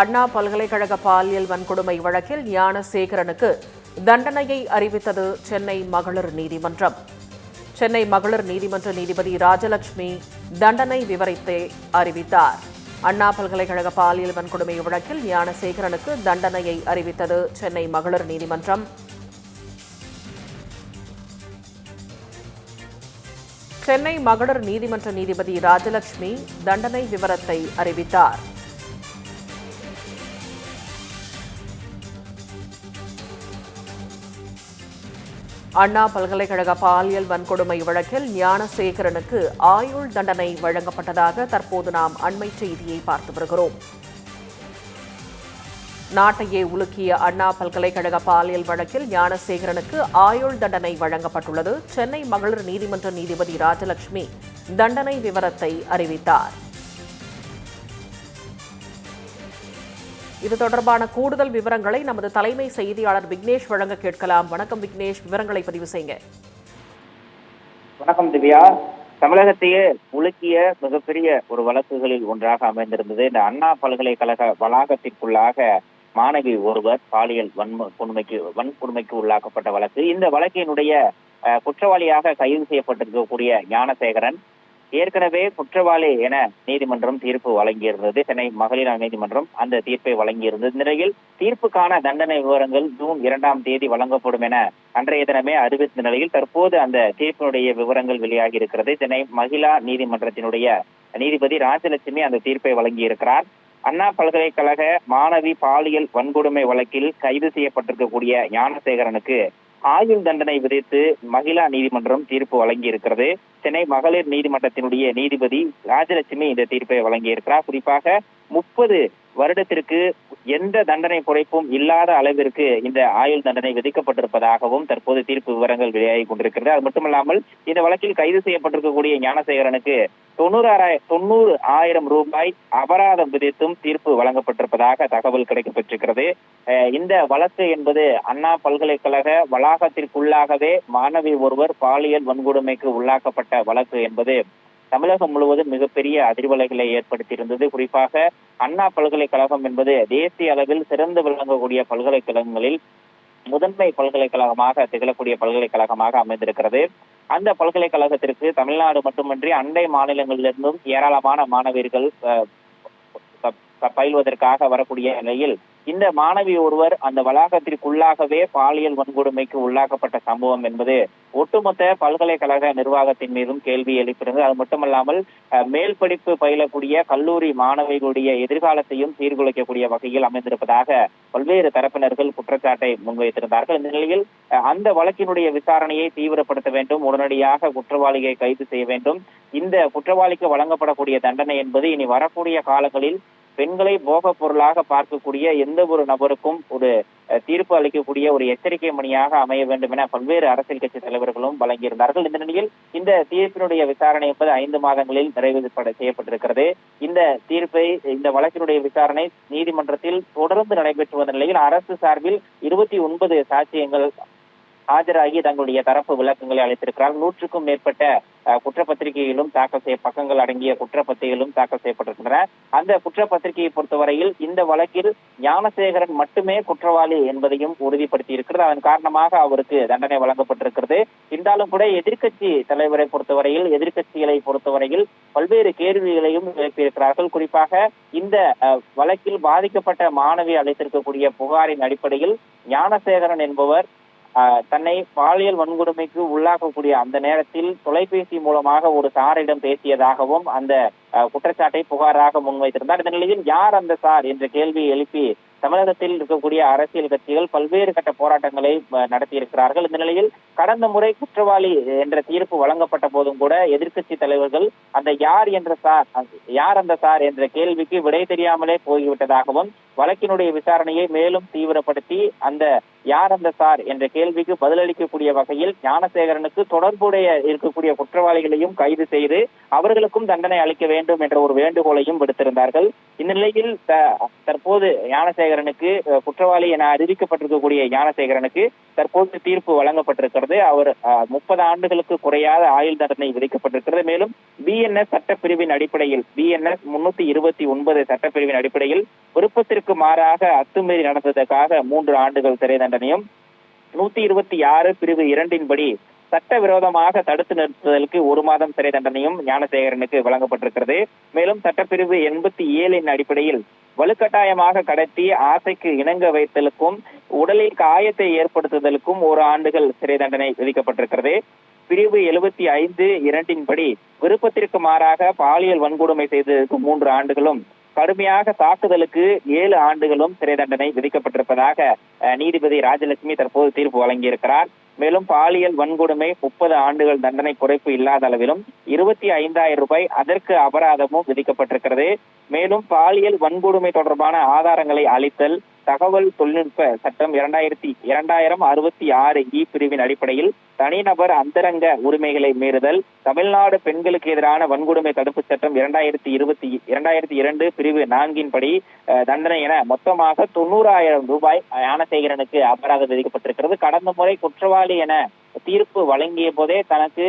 அண்ணா பல்கலைக்கழக பாலியல் வன்கொடுமை வழக்கில் ஞானசேகரனுக்கு தண்டனையை அறிவித்தது சென்னை மகளிர் நீதிமன்றம். சென்னை மகளிர் நீதிமன்ற நீதிபதி ராஜலட்சுமி தண்டனை விவரத்தை அறிவித்தார். அண்ணா பல்கலைக்கழக பாலியல் வன்கொடுமை வழக்கில் ஞானசேகரனுக்கு தண்டனையை அறிவித்தது சென்னை மகளிர் நீதிமன்றம். சென்னை மகளிர் நீதிமன்ற நீதிபதி ராஜலட்சுமி தண்டனை விவரத்தை அறிவித்தார். அண்ணா பல்கலைக்கழக பாலியல் வன்கொடுமை வழக்கில் ஞானசேகரனுக்கு ஆயுள் தண்டனை வழங்கப்பட்டதாக தற்போது நாம் அண்மை செய்தியை பார்த்து வருகிறோம். நாட்டையே உலுக்கிய அண்ணா பல்கலைக்கழக பாலியல் வழக்கில் ஞானசேகரனுக்கு ஆயுள் தண்டனை வழங்கப்பட்டுள்ளது. சென்னை மகளிர் நீதிமன்ற நீதிபதி ராஜலட்சுமி தண்டனை விவரத்தை அறிவித்தார். இது தொடர்பான கூடுதல் விவரங்களை நமது தலைமை செய்தியாளர் விக்னேஷ் வழங்க கேட்கலாம். வணக்கம் விக்னேஷ் விவரங்களை பதிவு செய்யுங்க. வணக்கம் திவ்யா. தமிழகத்தையே உலுக்கிய மிகப்பெரிய ஒரு வழக்குகளில் ஒன்றாக அமைந்திருந்தது. இந்த அண்ணா பல்கலைக்கழக வளாகத்திற்குள்ளாக மாணவி ஒருவர் பாலியல் வன்கொடுமைக்கு வன்கொடுமைக்கு உள்ளாக்கப்பட்ட வழக்கு. இந்த வழக்கினுடைய குற்றவாளியாக கைது செய்யப்பட்டிருக்கக்கூடிய ஞானசேகரன் ஏற்கனவே குற்றவாளி என நீதிமன்றம் தீர்ப்பு வழங்கியிருந்தது. சென்னை மகளிர் நீதிமன்றம் அந்த தீர்ப்பை வழங்கியிருந்தது. நிலையில் தீர்ப்புக்கான தண்டனை விவரங்கள் ஜூன் இரண்டாம் தேதி வழங்கப்படும் என அன்றைய தினமே அறிவித்த நிலையில் தற்போது அந்த தீர்ப்பினுடைய விவரங்கள் வெளியாகி இருக்கிறது. சென்னை மகிழா நீதிமன்றத்தினுடைய நீதிபதி ராஜலட்சுமி அந்த தீர்ப்பை வழங்கியிருக்கிறார். அண்ணா பல்கலைக்கழக மாணவி பாலியல் வன்கொடுமை வழக்கில் கைது செய்யப்பட்டிருக்கக்கூடிய ஞானசேகரனுக்கு ஆயுள் தண்டனை விதித்து மகிழா நீதிமன்றம் தீர்ப்பு வழங்கியிருக்கிறது. சென்னை மகளிர் நீதிமன்றத்தினுடைய நீதிபதி ராஜலட்சுமி இந்த தீர்ப்பை வழங்கியிருக்கிறார். குறிப்பாக முப்பது வருடத்திற்கு எந்த தண்டனை குறைப்பும் இல்லாத அளவிற்கு இந்த ஆயுள் தண்டனை விதிக்கப்பட்டிருப்பதாகவும் தற்போது தீர்ப்பு விவரங்கள் வெளியாகி கொண்டிருக்கிறது. அது மட்டுமல்லாமல் இந்த வழக்கில் கைது செய்யப்பட்டிருக்கக்கூடிய ஞானசேகரனுக்கு தொண்ணூறாயிரம் தொண்ணூறு ஆயிரம் ரூபாய் அபராதம் விதித்தும் தீர்ப்பு வழங்கப்பட்டிருப்பதாக தகவல் கிடைக்கப்பட்டிருக்கிறது அஹ் இந்த வழக்கு என்பது அண்ணா பல்கலைக்கழக வளாகத்திற்குள்ளாகவே மாணவி ஒருவர் பாலியல் வன்கொடுமைக்கு உள்ளாக்கப்பட்ட வழக்கு என்பது தமிழகம் முழுவதும் மிகப்பெரிய அதிர்வலைகளை ஏற்படுத்தியிருந்தது. குறிப்பாக அண்ணா பல்கலைக்கழகம் என்பது தேசிய அளவில் சிறந்து விளங்கக்கூடிய பல்கலைக்கழகங்களில் முதன்மை பல்கலைக்கழகமாக திகழக்கூடிய பல்கலைக்கழகமாக அமைந்திருக்கிறது. அந்த பல்கலைக்கழகத்திற்கு தமிழ்நாடு மட்டுமன்றி அண்டை மாநிலங்களிலிருந்தும் ஏராளமான மாணவர்கள் அஹ், பயில்வதற்காக வரக்கூடிய நிலையில் இந்த மாணவி ஒருவர் அந்த வளாகத்திற்குள்ளாகவே பாலியல் வன்கொடுமைக்கு உள்ளாக்கப்பட்ட சம்பவம் என்பது ஒட்டுமொத்த பல்கலைக்கழக நிர்வாகத்தின் மீதும் கேள்வி எழுப்பியிருந்தது. அது மட்டுமல்லாமல் மேல் படிப்பு பயிலக்கூடிய கல்லூரி மாணவிகளுடைய எதிர்காலத்தையும் சீர்குலைக்கக்கூடிய வகையில் அமைந்திருப்பதாக பல்வேறு தரப்பினர்கள் குற்றச்சாட்டை முன்வைத்திருந்தார்கள். இந்த நிலையில் அந்த வழக்கினுடைய விசாரணையை தீவிரப்படுத்த வேண்டும் உடனடியாக குற்றவாளியை கைது செய்ய வேண்டும். இந்த குற்றவாளிக்கு வழங்கப்படக்கூடிய தண்டனை என்பது இனி வரக்கூடிய காலங்களில் பெண்களை போகப் பொருளாக பார்க்கக்கூடிய எந்த எந்த ஒரு நபருக்கும் ஒரு தீர்ப்பு அளிக்கக்கூடிய ஒரு எச்சரிக்கை மணியாக அமைய வேண்டும் என பல்வேறு அரசியல் கட்சி தலைவர்களும் வழங்கியிருந்தார்கள். இந்த நிலையில் இந்த தீர்ப்பினுடைய விசாரணை என்பது ஐந்து மாதங்களில் நிறைவு செய்யப்பட்டிருக்கிறது. இந்த தீர்ப்பை இந்த வழக்கினுடைய விசாரணை நீதிமன்றத்தில் தொடர்ந்து நடைபெற்று வந்த நிலையில் அரசு சார்பில் இருபத்தி ஒன்பது சாட்சியங்கள் ஆஜராகி தங்களுடைய தரப்பு விளக்கங்களை அளித்திருக்கிறார் நூற்றுக்கும் மேற்பட்ட குற்றப்பத்திரிகையிலும் குற்றப்பத்திரிகைகளும் தாக்கல் செய்ய பக்கங்கள் அடங்கிய குற்றப்பத்திரிகையிலும் தாக்கல் செய்யப்பட்டிருக்கின்றன. அந்த குற்றப்பத்திரிகையை பொறுத்தவரையில் இந்த வழக்கில் ஞானசேகரன் மட்டுமே குற்றவாளி என்பதையும் உறுதிப்படுத்தி இருக்கிறது அதன் காரணமாக அவருக்கு தண்டனை வழங்கப்பட்டிருக்கிறது. இருந்தாலும் கூட எதிர்கட்சி தலைவரை பொறுத்தவரையில் எதிர்க்கட்சிகளை பொறுத்தவரையில் பல்வேறு கேள்விகளையும் எழுப்பியிருக்கிறார்கள். குறிப்பாக இந்த அஹ், வழக்கில் பாதிக்கப்பட்ட மாணவி அளித்திருக்கக்கூடிய புகாரின் அடிப்படையில் ஞானசேகரன் என்பவர் தன்னை பாலியல் வன்கொடுமைக்கு உள்ளாக்கக்கூடிய அந்த நேரத்தில் தொலைபேசி மூலமாக ஒரு சாரிடம் பேசியதாகவும் அந்த குற்றச்சாட்டை புகாராக முன்வைத்திருந்தார். இந்த நிலையில் யார் அந்த சார்? என்ற கேள்வியை எழுப்பி தமிழகத்தில் இருக்கக்கூடிய அரசியல் கட்சிகள் பல்வேறு கட்ட போராட்டங்களை நடத்தியிருக்கிறார்கள். இந்த நிலையில் கடந்த முறை குற்றவாளி என்ற தீர்ப்பு வழங்கப்பட்ட போதும் கூட எதிர்க்கட்சி தலைவர்கள் அந்த யார் என்ற சார் யார் அந்த சார் என்ற கேள்விக்கு விடை தெரியாமலே போய்விட்டதாகவும் வழக்கினுடைய விசாரணையை மேலும் தீவிரப்படுத்தி அந்த யார் அந்த சார் என்ற கேள்விக்கு பதிலளிக்கக்கூடிய வகையில் ஞானசேகரனுக்கு தொடர்புடைய இருக்கக்கூடிய குற்றவாளிகளையும் கைது செய்து அவர்களுக்கும் தண்டனை அளிக்க வேண்டும் என்ற ஒரு வேண்டுகோளையும் விடுத்திருந்தார்கள். இந்நிலையில் தற்போது ஞானசேகரனுக்கு குற்றவாளி என அறிவிக்கப்பட்டிருக்கக்கூடிய ஞானசேகரனுக்கு தற்போது தீர்ப்பு வழங்கப்பட்டிருக்கிறது. அவர் முப்பது ஆண்டுகளுக்கு குறையாத ஆயுள் தண்டனை விதிக்கப்பட்டிருக்கிறது. மேலும் பிஎன்எஸ் சட்டப்பிரிவின் அடிப்படையில் பிஎன்எஸ் முன்னூத்தி இருபத்தி ஒன்பது சட்டப்பிரிவின் அடிப்படையில் விருப்பத்திற்கு மாறாக அத்துமீறி நடந்ததற்காக மூன்று ஆண்டுகள் சிறை தண்டனையும் நூத்தி இருபத்தி ஆறு பிரிவு இரண்டின்படி சட்டவிரோதமாக தடுத்து நிறுத்துதலுக்கு ஒரு மாதம் சிறை தண்டனையும் ஞானசேகரனுக்கு வழங்கப்பட்டிருக்கிறது. மேலும் சட்டப்பிரிவு எண்பத்தி ஏழின் அடிப்படையில் வலுக்கட்டாயமாக கடத்தி ஆசைக்கு இணங்க வைத்தலுக்கும் உடலில் காயத்தை ஏற்படுத்துதலுக்கும் ஒரு ஆண்டுகள் சிறை தண்டனை விதிக்கப்பட்டிருக்கிறது. பிரிவு எழுபத்தி ஐந்து இரண்டின்படி விருப்பத்திற்கு மாறாக பாலியல் வன்கொடுமை செய்ததற்கு மூன்று ஆண்டுகளும் கடுமையாக தாக்குதலுக்கு ஏழு ஆண்டுகளும் சிறை தண்டனை விதிக்கப்பட்டிருப்பதாக நீதிபதி ராஜலட்சுமி தற்போது தீர்ப்பு வழங்கியிருக்கிறார். மேலும் பாலியல் வன்கொடுமை முப்பது ஆண்டுகள் தண்டனை குறைப்பு இல்லாத அளவிலும் இருபத்தி ஐந்தாயிரம் ரூபாய் அதற்கு அபராதமும் விதிக்கப்பட்டிருக்கிறது. மேலும் பாலியல் வன்கொடுமை தொடர்பான ஆதாரங்களை அளித்தல் தகவல் தொழில்நுட்ப சட்டம் இரண்டாயிரத்தி இரண்டாயிரம் அறுபத்தி ஆறு இ பிரிவின் அடிப்படையில் தனிநபர் அந்தரங்க உரிமைகளை மீறுதல் தமிழ்நாடு பெண்களுக்கு எதிரான வன்கொடுமை தடுப்பு சட்டம் இரண்டாயிரத்தி இருபத்தி இரண்டாயிரத்தி இரண்டு பிரிவு நான்கின் படி அஹ், தண்டனை என மொத்தமாக தொண்ணூறாயிரம் ரூபாய் ஞானசேகரனுக்கு அபராதம் விதிக்கப்பட்டிருக்கிறது. கடந்த முறை குற்றவாளி என தீர்ப்பு வழங்கிய போதே தனக்கு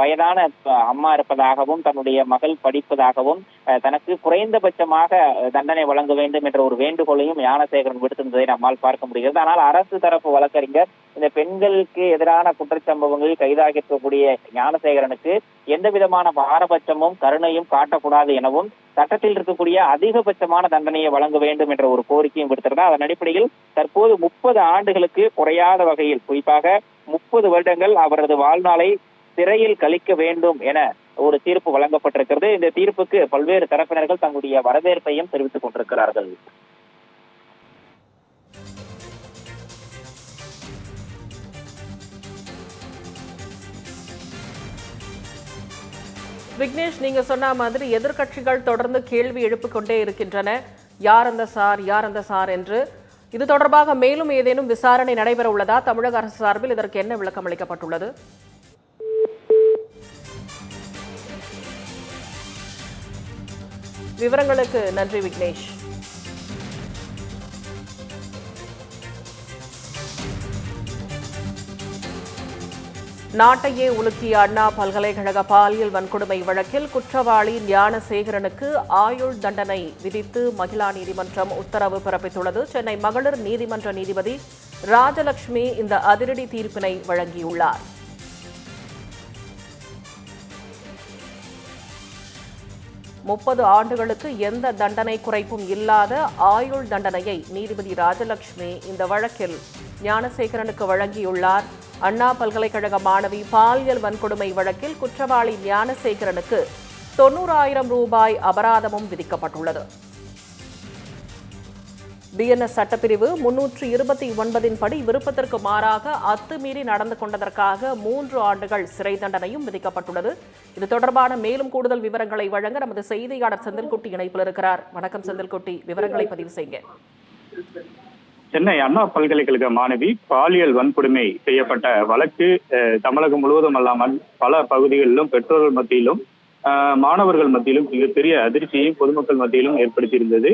வயதான அம்மா இருப்பதாகவும் தன்னுடைய மகள் படிப்பதாகவும் தனக்கு குறைந்தபட்சமாக தண்டனை வழங்க வேண்டும் என்ற ஒரு வேண்டுகோளையும் ஞானசேகரன் விடுத்திருந்ததை நம்மால் பார்க்க முடிகிறது. ஆனால் அரசு தரப்பு வழக்கறிஞர் இந்த பெண்களுக்கு எதிரான குற்றச்சம்பவங்களில் கைதாகி இருக்கக்கூடிய ஞானசேகரனுக்கு எந்த விதமான பாரபட்சமும் கருணையும் காட்டக்கூடாது எனவும் சட்டத்தில் இருக்கக்கூடிய அதிகபட்சமான தண்டனையை வழங்க வேண்டும் என்ற ஒரு கோரிக்கையும் விடுத்திருந்தார். அதன் அடிப்படையில் தற்போது முப்பது ஆண்டுகளுக்கு குறையாத வகையில் குறிப்பாக முப்பது வருடங்கள் அவரது வாழ்நாளை சிறையில் கழிக்க வேண்டும் என ஒரு தீர்ப்பு வழங்கப்பட்டிருக்கிறது. இந்த தீர்ப்புக்கு பல்வேறு தரப்பினர்கள் தங்களுடைய வரவேற்பையும் தெரிவித்துக் கொண்டிருக்கிறார்கள். விக்னேஷ் நீங்க சொன்ன மாதிரி எதிர்க்கட்சிகள் தொடர்ந்து கேள்வி எழுப்பிக் கொண்டே இருக்கின்றன. யார் அந்த சார் யார் அந்த சார் என்று இது தொடர்பாக மேலும் ஏதேனும் விசாரணை நடைபெற உள்ளதா தமிழக அரசு சார்பில் இதற்கு என்ன விளக்கம் அளிக்கப்பட்டுள்ளது? விவரங்களுக்கு நன்றி விக்னேஷ். நாட்டையே உலுக்கிய அண்ணா பல்கலைக்கழக பாலியல் வன்கொடுமை வழக்கில் குற்றவாளி ஞானசேகரனுக்கு ஆயுள் தண்டனை விதித்து மகிழா நீதிமன்றம் உத்தரவு பிறப்பித்துள்ளது. சென்னை மகளிர் நீதிமன்ற நீதிபதி ராஜலட்சுமி இந்த அதிரடி தீர்ப்பினை வழங்கியுள்ளார். முப்பது ஆண்டுகளுக்கு எந்த தண்டனை குறைப்பும் இல்லாத ஆயுள் தண்டனையை நீதிபதி ராஜலட்சுமி இந்த வழக்கில் ஞானசேகரனுக்கு வழங்கியுள்ளார். அண்ணா பல்கலைக்கழக மாணவி பாலியல் வன்கொடுமை வழக்கில் குற்றவாளி ஞானசேகரனுக்கு தொண்ணூறாயிரம் ரூபாய் அபராதமும் விதிக்கப்பட்டுள்ளது. பிஎன்எஸ் சட்டப்பிரிவு முன்னூற்று இருபத்தி ஒன்பதின் படி விருப்பத்திற்கு மாறாக அத்துமீறி நடந்து கொண்டதற்காக மூன்று ஆண்டுகள் சிறை தண்டனையும் விதிக்கப்பட்டுள்ளது. இது தொடர்பான மேலும் கூடுதல் விவரங்களை வழங்க நமது செய்தியாளர் செந்தில்குட்டி இணைப்பில் இருக்கிறார். வணக்கம் செந்தில்குட்டி. விவரங்களை பதிவு செய்யுங்க. சென்னை அண்ணா பல்கலைக்கழக மாணவி பாலியல் வன்கொடுமை செய்யப்பட்ட வழக்கு தமிழகம் முழுவதும் அல்லாமல் பல பகுதிகளிலும் பெற்றோர்கள் மத்தியிலும் மாணவர்கள் மத்தியிலும் மிகப்பெரிய அதிர்ச்சியையும் பொதுமக்கள் மத்தியிலும் ஏற்படுத்தியிருந்தது.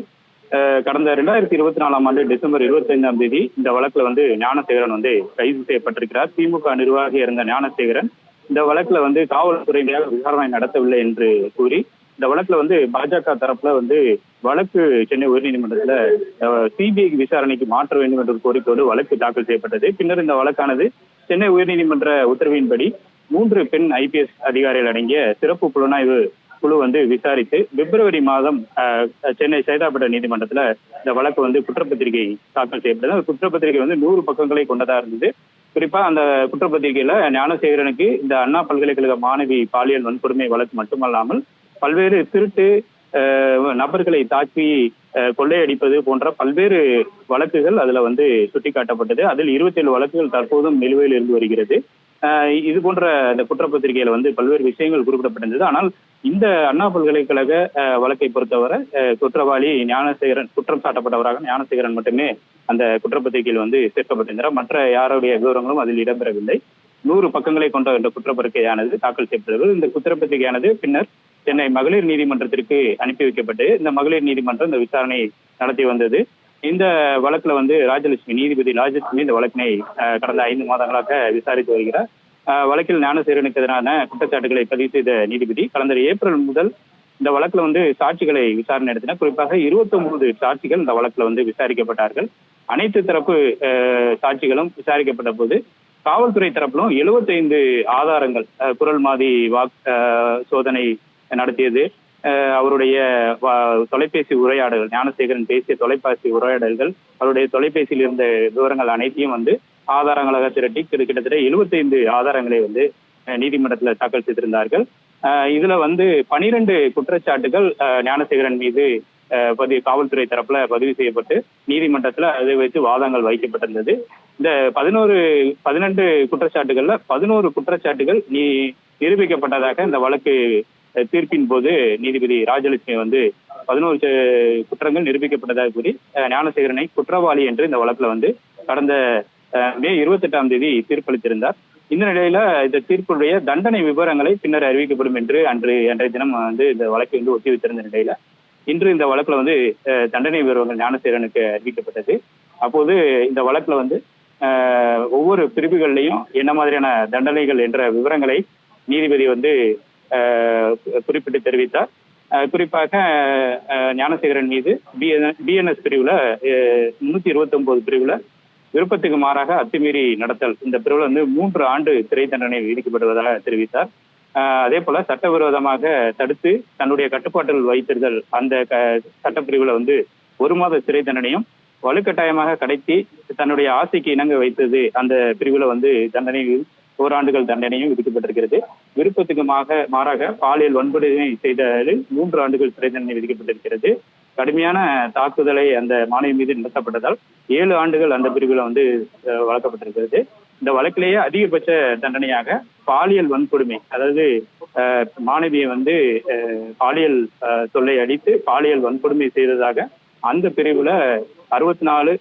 கடந்த இரண்டாயிரத்தி இருபத்தி நாலாம் ஆண்டு டிசம்பர் இருபத்தி ஐந்தாம் தேதி இந்த வழக்குல வந்து ஞானசேகரன் வந்து கைது செய்யப்பட்டிருக்கிறார். திமுக நிர்வாகி இருந்த ஞானசேகரன் இந்த வழக்குல வந்து காவல்துறையினர் விசாரணை நடத்தவில்லை என்று கூறி இந்த வழக்குல வந்து பாஜக தரப்புல வந்து வழக்கு சென்னை உயர்நீதிமன்றத்துல சிபிஐ விசாரணைக்கு மாற்ற வேண்டும் என்ற ஒரு கோரிக்கையோடு வழக்கு தாக்கல் செய்யப்பட்டது. பின்னர் இந்த வழக்கானது சென்னை உயர்நீதிமன்ற உத்தரவின்படி மூன்று பெண் ஐபிஎஸ் அதிகாரிகள் அடங்கிய சிறப்பு புலனாய்வு குழு வந்து விசாரித்து பிப்ரவரி மாதம் சென்னை சைதாப்பேட்டை நீதிமன்றத்துல இந்த வழக்கு வந்து குற்றப்பத்திரிகை தாக்கல் செய்யப்பட்டது. அந்த குற்றப்பத்திரிகை வந்து நூறு பக்கங்களை கொண்டதா இருந்தது. குறிப்பா அந்த குற்றப்பத்திரிகையில ஞானசேகரனுக்கு இந்த அண்ணா பல்கலைக்கழக மாணவி பாலியல் வன்கொடுமை வழக்கு மட்டுமல்லாமல் பல்வேறு திருட்டு நபர்களை தாக்கி அஹ், கொள்ளையடிப்பது போன்ற பல்வேறு வழக்குகள் அதுல வந்து சுட்டிக்காட்டப்பட்டது. அதில் இருபத்தி ஏழு வழக்குகள் தற்போதும் நிலுவையில் இருந்து வருகிறது. இது போன்ற இந்த குற்றப்பத்திரிகையில வந்து பல்வேறு விஷயங்கள் குறிப்பிடப்பட்டிருந்தது. ஆனால் இந்த அண்ணா பல்கலைக்கழக அஹ், வழக்கை பொறுத்தவரை குற்றவாளி ஞானசேகரன் குற்றம் சாட்டப்பட்டவராக ஞானசேகரன் மட்டுமே அந்த குற்றப்பத்திரிகையில் வந்து சேர்க்கப்பட்டிருந்தார். மற்ற யாருடைய விவரங்களும் அதில் இடம்பெறவில்லை. நூறு பக்கங்களை கொண்ட இந்த குற்றப்பத்திரிகையானது தாக்கல் செய்யப்பட்டது. இந்த குற்றப்பத்திரிகையானது பின்னர் சென்னை மகளிர் நீதிமன்றத்திற்கு அனுப்பி வைக்கப்பட்டு இந்த மகளிர் நீதிமன்றம் இந்த விசாரணை நடத்தி வந்தது. இந்த வழக்குல வந்து ராஜலட்சுமி நீதிபதி ராஜலட்சுமி இந்த வழக்கினை கடந்த ஐந்து மாதங்களாக விசாரித்து வருகிறார். வழக்கில் ஞானசேரனுக்கு எதிரான குற்றச்சாட்டுகளை பதிவு செய்த நீதிபதி கடந்த ஏப்ரல் முதல் இந்த வழக்குல வந்து சாட்சிகளை விசாரணை நடத்தின குறிப்பாக 29 சாட்சிகள் இந்த வழக்குல வந்து விசாரிக்கப்பட்டார்கள். அனைத்து தரப்பு அஹ், சாட்சிகளும் விசாரிக்கப்பட்ட போது காவல்துறை தரப்பிலும் 75 ஆதாரங்கள் அஹ், குரல் மாதிரி வாக் சோதனை நடத்தியது. அவருடைய தொலைபேசி உரையாடல்கள் ஞானசேகரன் பேசிய தொலைபேசி உரையாடல்கள் அவருடைய தொலைபேசியில் இருந்த விவரங்கள் அனைத்தையும் வந்து ஆதாரங்களாக திரட்டி கிட்டத்தட்ட 75 ஆதாரங்களை வந்து அஹ், நீதிமன்றத்தில் தாக்கல் செய்திருந்தார்கள். இதுல வந்து பனிரெண்டு குற்றச்சாட்டுகள் ஞானசேகரன் மீது பதிவு காவல்துறை தரப்புல பதிவு செய்யப்பட்டு நீதிமன்றத்துல அதை வைத்து வாதங்கள் வைக்கப்பட்டிருந்தது. இந்த பதினோரு பதினெண்டு குற்றச்சாட்டுகள்ல பதினோரு குற்றச்சாட்டுகள் நீ நிரூபிக்கப்பட்டதாக இந்த வழக்கு தீர்ப்பின் போது நீதிபதி ராஜலட்சுமி வந்து பதினோரு ச- குற்றங்கள் நிரூபிக்கப்பட்டதாக கூறி ஞானசேகரனை குற்றவாளி என்று இந்த வழக்குல வந்து கடந்த மே இருபத்தெட்டாம் தேதி தீர்ப்பளித்திருந்தார். இந்த நிலையில இந்த தீர்ப்புடைய தண்டனை விவரங்களை பின்னர் அறிவிக்கப்படும் என்று அன்று அன்றைய தினம் வந்து இந்த வழக்கை வந்து ஒத்தி வைத்திருந்த நிலையில இன்று இந்த வழக்குல வந்து தண்டனை விவரங்கள் ஞானசேகரனுக்கு அறிவிக்கப்பட்டது. அப்போது இந்த வழக்குல வந்து ஒவ்வொரு பிரிவுகள்லையும் என்ன மாதிரியான தண்டனைகள் என்ற விவரங்களை நீதிபதி வந்து குறிப்பிட்டு தெரிவித்தார். குறிப்பாக ஞானசேகரன் மீது பிஎன்எஸ் பிரிவுல முன்னூத்தி இருபத்தி ஒன்பது பிரிவுல விருப்பத்துக்கு மாறாக அத்துமீறி நடத்தல். இந்த பிரிவுல வந்து மூன்று ஆண்டு சிறை தண்டனை விதிக்கப்படுவதாக தெரிவித்தார். அதே போல சட்டவிரோதமாக தடுத்து தன்னுடைய கட்டுப்பாட்டில் வைத்திருத்தல் அந்த சட்டப்பிரிவுல வந்து ஒரு மாத சிறை தண்டனையும் வலுக்கட்டாயமாக கடத்தி தன்னுடைய ஆசைக்கு இணங்க வைத்தது அந்த பிரிவுல வந்து தண்டனை ஓராண்டுகள் தண்டனையும் விதிக்கப்பட்டிருக்கிறது. விருப்பத்துக்கு மாறாக பாலியல் வன்கொடுமை செய்ததில் மூன்று ஆண்டுகள் சிறை தண்டனை விதிக்கப்பட்டிருக்கிறது. கடுமையான தாக்குதலை அந்த மாணவி மீது நடத்தப்பட்டதால் ஏழு ஆண்டுகள் அந்த பிரிவில் வந்து வளர்க்கப்பட்டிருக்கிறது. வழங்கப்பட்டிருக்கிறது இந்த வழக்கிலேயே அதிகபட்ச தண்டனையாக பாலியல் வன்கொடுமை அதாவது மாணவியை வந்து அஹ், பாலியல் தொல்லை அடித்து பாலியல் வன்கொடுமை செய்ததாக அந்த பிரிவுல அறுபத்தி நாலு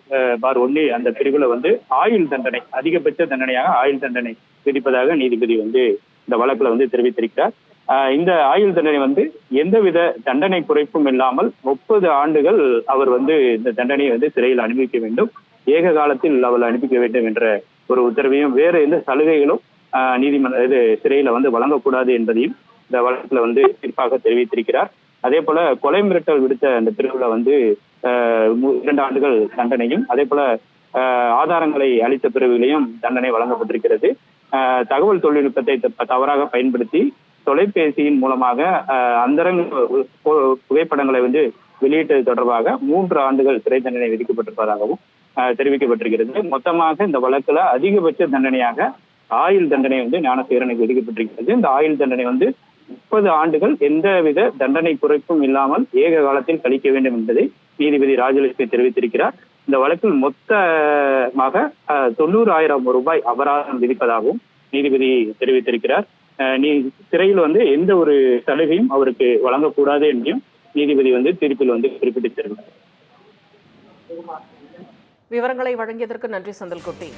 பார் ஒன்னு அந்த பிரிவுல வந்து ஆயுள் தண்டனை அதிகபட்ச தண்டனையாக ஆயுள் தண்டனை விதிப்பதாக நீதிபதி வந்து இந்த வழக்குல வந்து தெரிவித்திருக்கிறார். ஆஹ் இந்த ஆயுள் தண்டனை வந்து எந்தவித தண்டனை குறைப்பும் இல்லாமல் முப்பது ஆண்டுகள் அவர் வந்து இந்த தண்டனையை வந்து சிறையில் அனுபவிக்க வேண்டும். ஏக காலத்தில் அவள் அனுப்பிக்க வேண்டும் என்ற ஒரு உத்தரவையும் வேறு எந்த சலுகைகளும் ஆஹ் நீதிமன்ற இது சிறையில வந்து வழங்கக்கூடாது என்பதையும் இந்த வழக்குல வந்து தீர்ப்பாக தெரிவித்திருக்கிறார். அதே போல கொலை மிரட்டல் விடுத்த அந்த பிரிவுல வந்து ஆஹ் இரண்டு ஆண்டுகள் தண்டனையும் அதே போல ஆதாரங்களை அளித்த பிரிவுகளையும் தண்டனை வழங்கப்பட்டிருக்கிறது. தகவல் தொழில்நுட்பத்தை த- தவறாக பயன்படுத்தி தொலைபேசியின் மூலமாக அந்தரங்க புகைப்படங்களை வந்து வெளியிட்டது தொடர்பாக மூன்று ஆண்டுகள் சிறை தண்டனை விதிக்கப்பட்டிருப்பதாகவும் ஆஹ் தெரிவிக்கப்பட்டிருக்கிறது. மொத்தமாக இந்த வழக்குல அதிகபட்ச தண்டனையாக ஆயுள் தண்டனை வந்து ஞானசேகரனுக்கு விதிக்கப்பட்டிருக்கிறது. இந்த ஆயுள் தண்டனை வந்து முப்பது ஆண்டுகள் எந்தவித தண்டனை குறைப்பும் இல்லாமல் ஏக காலத்தில் கழிக்க வேண்டும் என்பதை நீதிபதி ராஜலட்சுமி தெரிவித்திருக்கிறார். இந்த வழக்கில் மொத்தமாக தொண்ணூறு ஆயிரம் ரூபாய் அபராதம் விதிப்பதாகவும் நீதிபதி தெரிவித்திருக்கிறார். நீ சிறையில் வந்து எந்த ஒரு சலுகையும் அவருக்கு வழங்கக்கூடாது என்றும் நீதிபதி வந்து தீர்ப்பில் வந்து குறிப்பிட்டிருக்கிறார். விவரங்களை வழங்கியதற்கு நன்றி செந்தில்குட்டி.